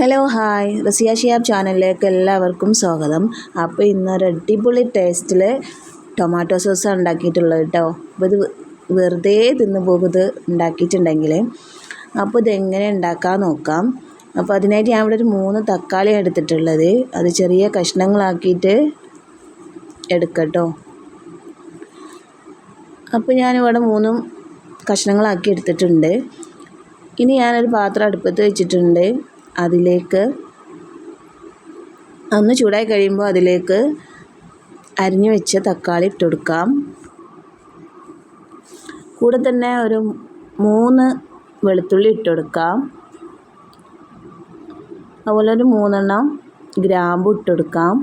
Hello hi. Raziya Shiyab ചാനലിലേക്ക് എല്ലാവർക്കും സ്വാഗതം. അപ്പോൾ ഇന്നൊരു അടിപൊളി ടേസ്റ്റിൽ ടൊമാറ്റോ സോസ് ഉണ്ടാക്കിയിട്ടുള്ളത് കേട്ടോ. അപ്പോൾ ഇത് വെറുതെ തിന്ന് പോകുന്നത് ഉണ്ടാക്കിയിട്ടുണ്ടെങ്കിൽ അപ്പോൾ ഇതെങ്ങനെ ഉണ്ടാക്കാൻ നോക്കാം. അപ്പോൾ അതിനായിട്ട് ഞാൻ ഇവിടെ ഒരു മൂന്ന് തക്കാളി എടുത്തിട്ടുള്ളത്. അത് ചെറിയ കഷ്ണങ്ങളാക്കിയിട്ട് എടുക്കട്ടോ. അപ്പോൾ ഞാനിവിടെ മൂന്നും കഷ്ണങ്ങളാക്കി എടുത്തിട്ടുണ്ട്. ഇനി ഞാനൊരു പാത്രം അടുപ്പത്ത് വെച്ചിട്ടുണ്ട്. അതിലേക്ക് ഒന്ന് ചൂടായി കഴിയുമ്പോൾ അതിലേക്ക് അരിഞ്ഞു വെച്ച തക്കാളി ഇട്ട് കൊടുക്കാം. കൂടെ തന്നെ ഒരു മൂന്ന് വെളുത്തുള്ളി ഇട്ട് കൊടുക്കാം. അതുപോലെ ഒരു മൂന്നെണ്ണം ഗ്രാമ്പു ഇട്ട് കൊടുക്കാം.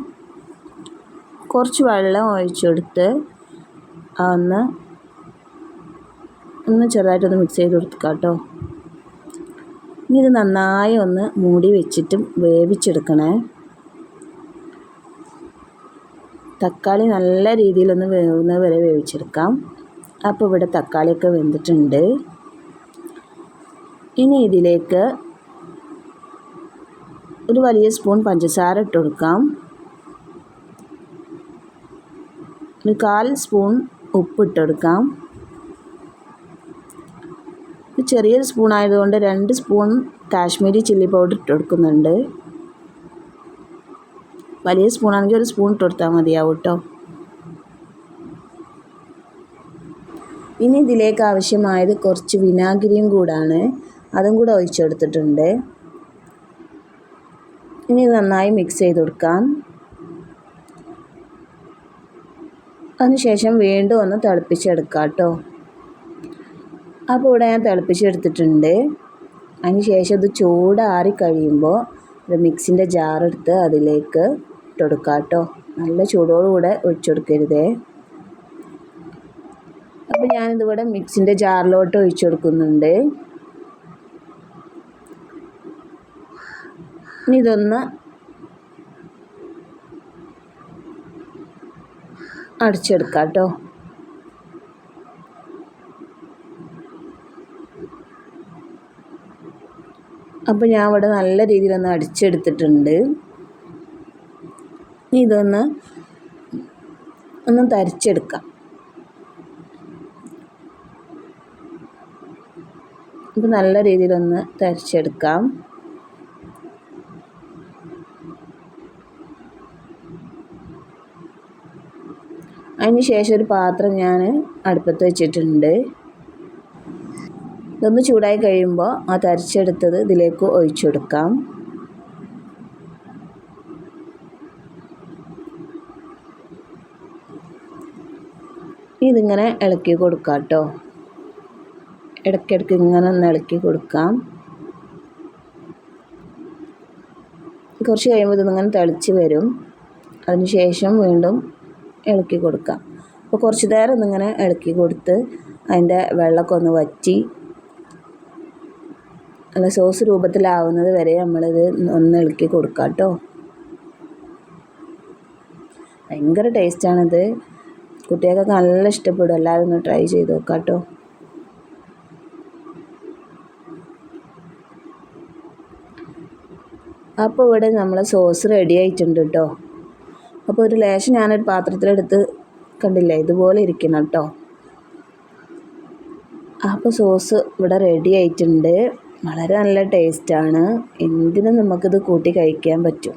കുറച്ച് വെള്ളം ഒഴിച്ചെടുത്ത് ഒന്ന് ഒന്ന് ചെറുതായിട്ടൊന്ന് മിക്സ് ചെയ്ത് കൊടുക്കാം കേട്ടോ. ഇനി ഇത് നന്നായി ഒന്ന് മൂടി വെച്ചിട്ടും വേവിച്ചെടുക്കണേ. തക്കാളി നല്ല രീതിയിലൊന്ന് വേവുന്ന വരെ വേവിച്ചെടുക്കാം. അപ്പോൾ ഇവിടെ തക്കാളിയൊക്കെ വെന്തിട്ടുണ്ട്. ഇനി ഇതിലേക്ക് ഒരു വലിയ സ്പൂൺ പഞ്ചസാര ഇട്ട് കൊടുക്കാം. ഒരു കാൽ സ്പൂൺ ഉപ്പ് ഇട്ടെടുക്കാം ചെറിയൊരു സ്പൂൺ ആയതുകൊണ്ട് രണ്ട് സ്പൂൺ കാശ്മീരി ചില്ലി പൗഡർ ഇട്ട് കൊടുക്കുന്നുണ്ട്. വലിയ സ്പൂണാണെങ്കിൽ ഒരു സ്പൂൺ ഇട്ട് കൊടുത്താൽ മതിയാവും കേട്ടോ ഇനി ഇതിലേക്ക് ആവശ്യമായത് കുറച്ച് വിനാഗിരിയും കൂടാണ്. അതും കൂടെ ഒഴിച്ചെടുത്തിട്ടുണ്ട് ഇനി നന്നായി മിക്സ് ചെയ്ത് കൊടുക്കാം. അതിനുശേഷം വീണ്ടും ഒന്ന് തിളപ്പിച്ചെടുക്കാം കേട്ടോ. അപ്പോൾ ഇവിടെ ഞാൻ തിളപ്പിച്ചെടുത്തിട്ടുണ്ട് അതിന് ശേഷം ഇത് ചൂടാറി കഴിയുമ്പോൾ ഒരു മിക്സിന്റെ ജാറെടുത്ത് അതിലേക്ക് ഇട്ടുകൊടുക്കുക കേട്ടോ. നല്ല ചൂടോടുകൂടെ ഒഴിച്ചെടുക്കരുതേ അപ്പോൾ ഞാനിതിവിടെ മിക്സിന്റെ ജാറിലോട്ട് ഒഴിച്ചു കൊടുക്കുന്നുണ്ട്. ഇനി ഇതൊന്ന് അടിച്ചെടുക്കാം കേട്ടോ. അപ്പോൾ ഞാൻ ഇവിടെ നല്ല രീതിയിലൊന്ന് അടിച്ചെടുത്തിട്ടുണ്ട്. ഇതൊന്ന് ഒന്ന് തരിച്ചെടുക്കാം. ഇത് നല്ല രീതിയിലൊന്ന് തരിച്ചെടുക്കാം. അതിന് ശേഷം ഒരു പാത്രം ഞാൻ അടുപ്പത്ത് വെച്ചിട്ടുണ്ട്. ഇതൊന്ന് ചൂടായി കഴിയുമ്പോൾ ആ തരിച്ചെടുത്തത് ഇതിലേക്ക് ഒഴിച്ചെടുക്കാം ഇതിങ്ങനെ ഇളക്കി കൊടുക്കാം കേട്ടോ. ഇടയ്ക്കിടയ്ക്ക് ഇങ്ങനെ ഒന്ന് ഇളക്കി കൊടുക്കാം. കുറച്ച് കഴിയുമ്പോൾ ഇതിങ്ങനെ തിളച്ച് വരും. അതിനുശേഷം വീണ്ടും ഇളക്കി കൊടുക്കാം. അപ്പോൾ കുറച്ച് നേരം ഒന്നിങ്ങനെ ഇളക്കി കൊടുത്ത് അതിന്റെ വെള്ളമൊക്കെ ഒന്ന് വറ്റി നല്ല സോസ് രൂപത്തിലാവുന്നത് വരെ നമ്മളിത് ഒന്ന് ഇളക്കി കൊടുക്കാം കേട്ടോ ഭയങ്കര ടേസ്റ്റാണിത് കുട്ടികൾക്കൊക്കെ നല്ല ഇഷ്ടപ്പെടും. എല്ലാവരും ഒന്ന് ട്രൈ ചെയ്ത് നോക്കാം കേട്ടോ അപ്പോൾ ഇവിടെ നമ്മൾ സോസ് റെഡി ആയിട്ടുണ്ട് കേട്ടോ അപ്പോൾ ഒരു ലേശം ഞാനൊരു പാത്രത്തിലെടുത്ത് കണ്ടില്ല ഇതുപോലെ ഇരിക്കണം കേട്ടോ അപ്പോൾ സോസ് ഇവിടെ റെഡി ആയിട്ടുണ്ട്. വളരെ നല്ല ടേസ്റ്റാണ്. എന്തിനും നമുക്കിത് കൂട്ടി കഴിക്കാൻ പറ്റും.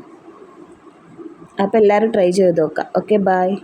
അപ്പോൾ എല്ലാവരും ട്രൈ ചെയ്ത് നോക്കാം. Okay bye